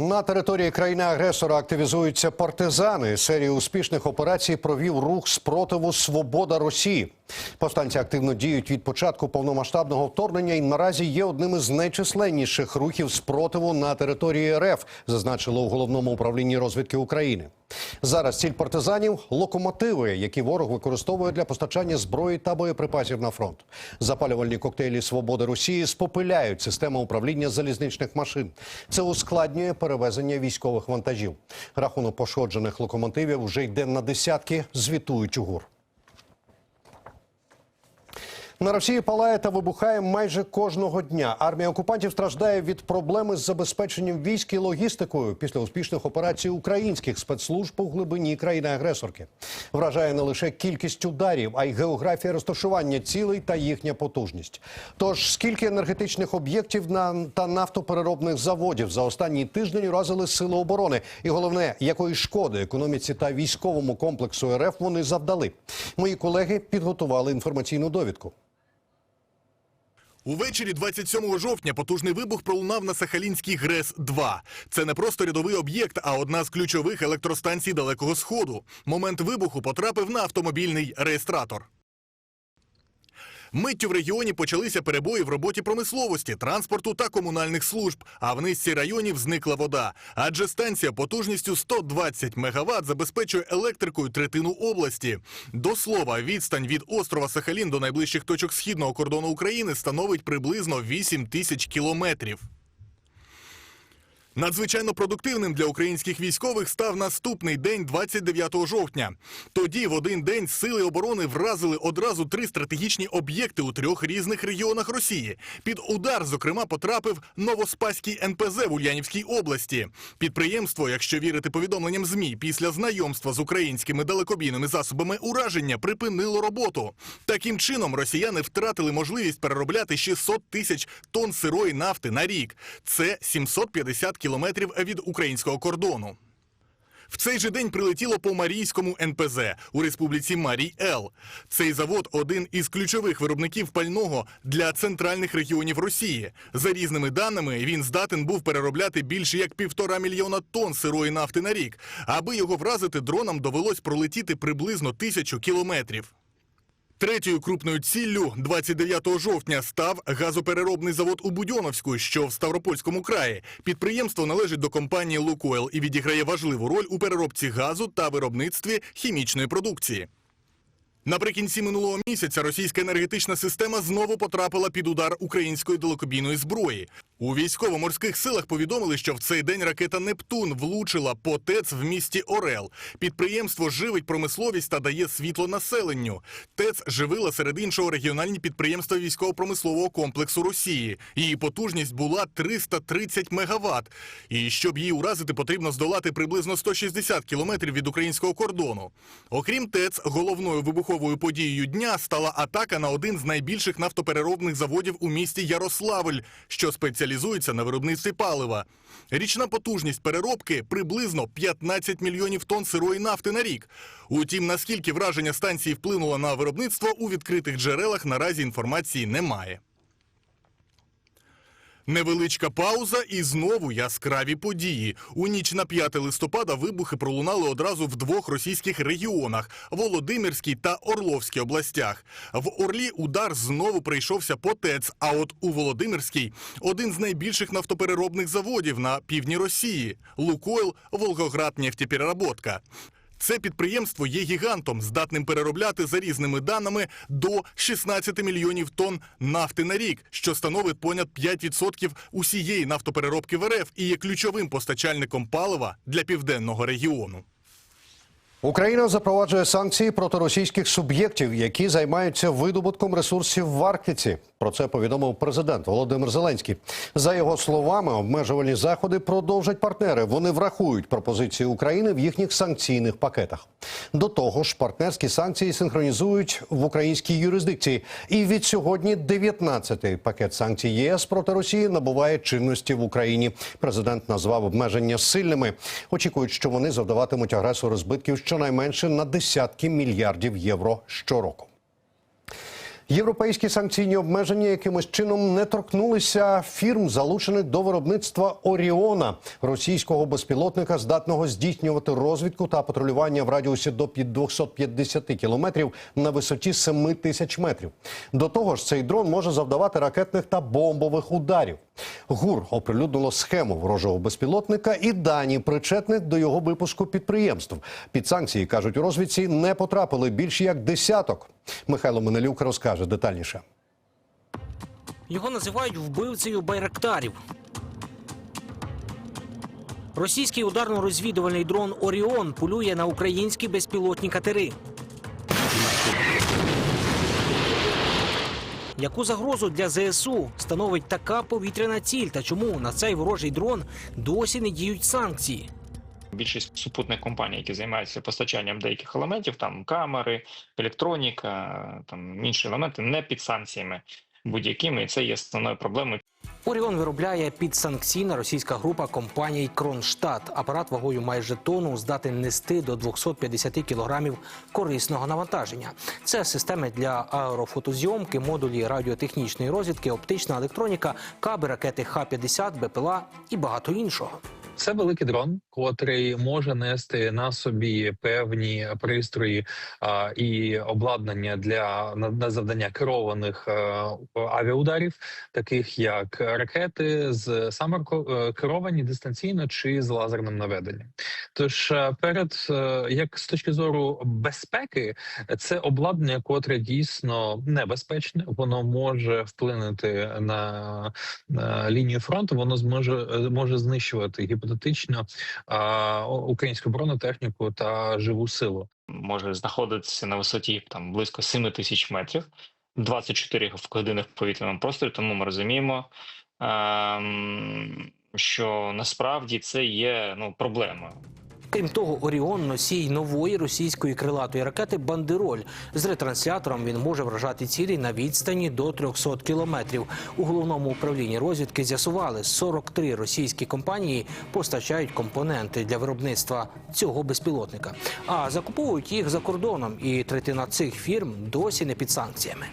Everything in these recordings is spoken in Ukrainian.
На території країни-агресора активізуються партизани. Серію успішних операцій провів рух спротиву Свобода Росії. Повстанці активно діють від початку повномасштабного вторгнення і наразі є одним із найчисленніших рухів спротиву на території РФ, зазначило у головному управлінні розвідки України. Зараз ціль партизанів локомотиви, які ворог використовує для постачання зброї та боєприпасів на фронт. Запалювальні коктейлі Свободи Росії спопиляють систему управління залізничних машин. Це ускладнює перевезення військових вантажів. Рахунок пошкоджених локомотивів вже йде на десятки. Звітують у ГУР. На Росії палає та вибухає майже кожного дня. Армія окупантів страждає від проблеми з забезпеченням військ і логістикою після успішних операцій українських спецслужб у глибині країни-агресорки. Вражає не лише кількість ударів, а й географія розташування цілей та їхня потужність. Тож скільки енергетичних об'єктів на та нафтопереробних заводів за останній тиждень уразили сили оборони, і головне, якої шкоди економіці та військовому комплексу РФ вони завдали. Мої колеги підготували інформаційну довідку. Увечері 27 жовтня потужний вибух пролунав на Сахалінській ГРЕС-2. Це не просто рядовий об'єкт, а одна з ключових електростанцій Далекого Сходу. Момент вибуху потрапив на автомобільний реєстратор. Миттю в регіоні почалися перебої в роботі промисловості, транспорту та комунальних служб. А в низці районів зникла вода. Адже станція потужністю 120 МВт забезпечує електрикою третину області. До слова, відстань від острова Сахалін до найближчих точок східного кордону України становить приблизно 8 тисяч кілометрів. Надзвичайно продуктивним для українських військових став наступний день 29 жовтня. Тоді в один день сили оборони вразили одразу три стратегічні об'єкти у трьох різних регіонах Росії. Під удар, зокрема, потрапив Новоспаський НПЗ в Ульянівській області. Підприємство, якщо вірити повідомленням ЗМІ, після знайомства з українськими далекобійними засобами ураження припинило роботу. Таким чином, росіяни втратили можливість переробляти 600 тисяч тонн сирої нафти на рік. Це 750 кілометрів від українського кордону. В цей же день прилетіло по Марійському НПЗ у республіці Марій Ел. Цей завод один із ключових виробників пального для центральних регіонів Росії. За різними даними, він здатен був переробляти більше як півтора мільйона тонн сирої нафти на рік. Аби його вразити, дронам довелось пролетіти приблизно тисячу кілометрів. Третьою крупною ціллю 29 жовтня став газопереробний завод у Будьоновську, що в Ставропольському краї. Підприємство належить до компанії «Лукойл» і відіграє важливу роль у переробці газу та виробництві хімічної продукції. Наприкінці минулого місяця російська енергетична система знову потрапила під удар української далекобійної зброї. У військово-морських силах повідомили, що в цей день ракета Нептун влучила по ТЕЦ в місті Орел. Підприємство живить промисловість та дає світло населенню. ТЕЦ живила серед іншого регіональні підприємства військово-промислового комплексу Росії. Її потужність була 330 мегаватт. І щоб її уразити, потрібно здолати приблизно 160 кілометрів від українського кордону. Окрім ТЕЦ, головною вибуховою подією дня стала атака на один з найбільших нафтопереробних заводів у місті Ярославль, що спеціалізується на виробництві палива. Річна потужність переробки приблизно 15 мільйонів тонн сирої нафти на рік. Утім, наскільки враження станції вплинуло на виробництво, у відкритих джерелах наразі інформації немає. Невеличка пауза і знову яскраві події. У ніч на 5 листопада вибухи пролунали одразу в двох російських регіонах Володимирській та Орловській областях. В Орлі удар знову прийшовся по ТЕЦ, а от у Володимирській один з найбільших нафтопереробних заводів на півдні Росії Лукойл Волгоград нефтепереработка. Це підприємство є гігантом, здатним переробляти за різними даними до 16 мільйонів тонн нафти на рік, що становить понад 5% усієї нафтопереробки в РФ і є ключовим постачальником палива для південного регіону. Україна запроваджує санкції проти російських суб'єктів, які займаються видобутком ресурсів в Арктиці. Про це повідомив президент Володимир Зеленський. За його словами, обмежувальні заходи продовжать партнери. Вони врахують пропозиції України в їхніх санкційних пакетах. До того ж, партнерські санкції синхронізують в українській юрисдикції. І від сьогодні 19-й пакет санкцій ЄС проти Росії набуває чинності в Україні. Президент назвав обмеження сильними. Очікують, що вони завдаватимуть агресору збитків щонайменше на десятки мільярдів євро щороку. Європейські санкційні обмеження якимось чином не торкнулися фірм, залучених до виробництва Оріона, російського безпілотника, здатного здійснювати розвідку та патрулювання в радіусі до під 250 кілометрів на висоті 7 тисяч метрів. До того ж, цей дрон може завдавати ракетних та бомбових ударів. ГУР оприлюднило схему ворожого безпілотника і дані причетних до його випуску підприємств. Під санкції кажуть у розвідці не потрапили більш як десяток. Михайло Менелюк розкаже детальніше. Його називають вбивцею байрактарів. Російський ударно-розвідувальний дрон Оріон полює на українські безпілотні катери. Яку загрозу для ЗСУ становить така повітряна ціль та чому на цей ворожий дрон досі не діють санкції? Більшість супутних компаній, які займаються постачанням деяких елементів, там камери, електроніка, там інші елементи, не під санкціями будь-якими, і це є основною проблемою. Оріон виробляє підсанкційна російська група компаній Кронштадт. Апарат вагою майже тонну здатен нести до 250 кілограмів корисного навантаження. Це системи для аерофотозйомки, модулі радіотехнічної розвідки, оптична електроніка, каби, ракети Х-50, БПЛА і багато іншого. Це великий дрон, котрий може нести на собі певні пристрої а, і обладнання для на, на завдання керованих е, авіаударів, таких як ракети з самокеровані дистанційно чи з лазерним наведенням. Тож е, перед е, як з точки зору безпеки, це обладнання, котре дійсно небезпечне, воно може вплинути на, на лінію фронту, воно зможе е, може знищувати гіпотетично а, українську бронетехніку та живу силу. Може знаходитися на висоті там близько 7 тисяч метрів, 24 години в повітряному просторі. Тому ми розуміємо, ем, що насправді це є ну проблемою. Крім того, Оріон носій нової російської крилатої ракети Бандероль. З ретранслятором він може вражати цілі на відстані до 300 кілометрів. У головному управлінні розвідки з'ясували, 43 російські компанії постачають компоненти для виробництва цього безпілотника, а закуповують їх за кордоном. І третина цих фірм досі не під санкціями.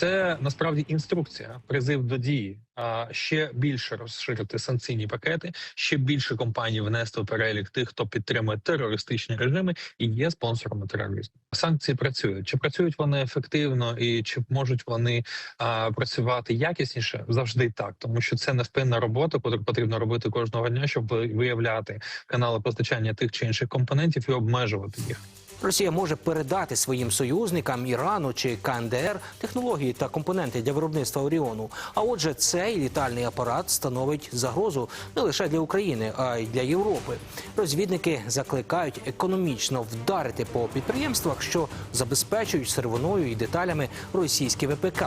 Це насправді інструкція, призив до дії. А ще більше розширити санкційні пакети, ще більше компаній внести в перелік тих, хто підтримує терористичні режими і є спонсорами тероризму. Санкції працюють. Чи працюють вони ефективно і чи можуть вони а, працювати якісніше? Завжди так, тому що це невпинна робота, яку потрібно робити кожного дня, щоб виявляти канали постачання тих чи інших компонентів і обмежувати їх. Росія може передати своїм союзникам Ірану чи КНДР технології та компоненти для виробництва Оріону. А отже, цей літальний апарат становить загрозу не лише для України, а й для Європи. Розвідники закликають економічно вдарити по підприємствах, що забезпечують сировиною і деталями російські ВПК,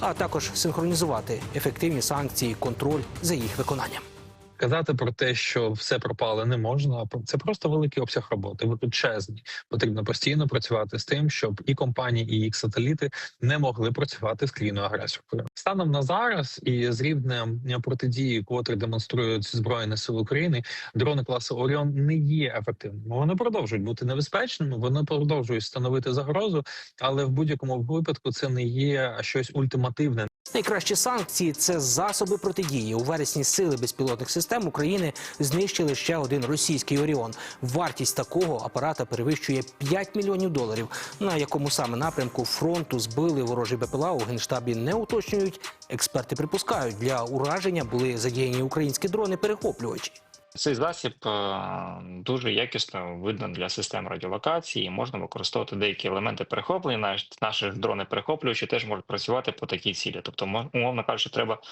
а також синхронізувати ефективні санкції, і контроль за їх виконанням. Казати про те, що все пропало, не можна. Це просто великий обсяг роботи. Величезний. Потрібно постійно працювати з тим, щоб і компанії, і їх сателіти не могли працювати з країною агресоркою. Станом на зараз і з рівнем протидії, котрі демонструють збройні сили України, дрони класу Оріон не є ефективними. Вони продовжують бути небезпечними, вони продовжують становити загрозу, але в будь-якому випадку це не є щось ультимативне. Найкращі санкції це засоби протидії. У вересні сили безпілотних систем України знищили ще один російський Оріон. Вартість такого апарата перевищує 5 мільйонів доларів. На якому саме напрямку фронту збили ворожі БПЛА у генштабі не уточнюють. Експерти припускають, для ураження були задіяні українські дрони-перехоплювачі. Цей засіб е, дуже якісно видно для систем радіолокації. Можна використовувати деякі елементи перехоплення. Навіть наші дрони перехоплювачі теж можуть працювати по такій цілі. Тобто, мо- умовно кажучи, треба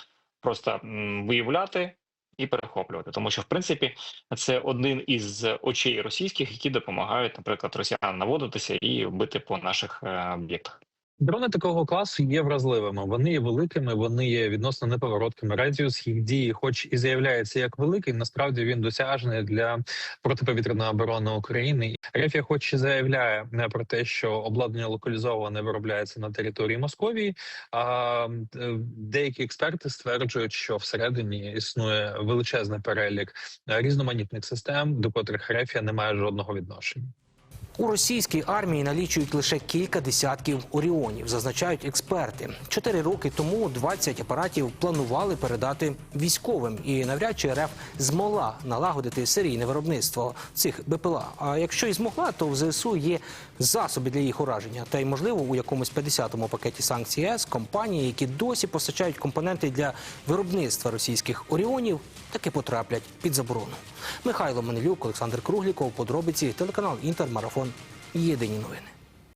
просто виявляти і перехоплювати, тому що в принципі це один із очей російських, які допомагають, наприклад, росіянам наводитися і бити по наших е, об'єктах. Дрони такого класу є вразливими. Вони є великими, вони є відносно неповороткими. Радіус їх дії, хоч і заявляється як великий, насправді він досяжний для протиповітряної оборони України. Рефія, хоч і заявляє не про те, що обладнання локалізоване виробляється на території Московії. А е, деякі експерти стверджують, що всередині існує величезний перелік е, різноманітних систем, до котрих Рефія не має жодного відношення. У російській армії налічують лише кілька десятків оріонів, зазначають експерти. Чотири роки тому 20 апаратів планували передати військовим, і навряд чи РФ змогла налагодити серійне виробництво цих БПЛА. А якщо і змогла, то в ЗСУ є засоби для їх ураження. Та й можливо у якомусь 50-му пакеті санкцій ЄС компанії, які досі постачають компоненти для виробництва російських оріонів, таки потраплять під заборону. Михайло Манелюк, Олександр Кругліков, подробиці, телеканал Інтермарафон. Єдині новини.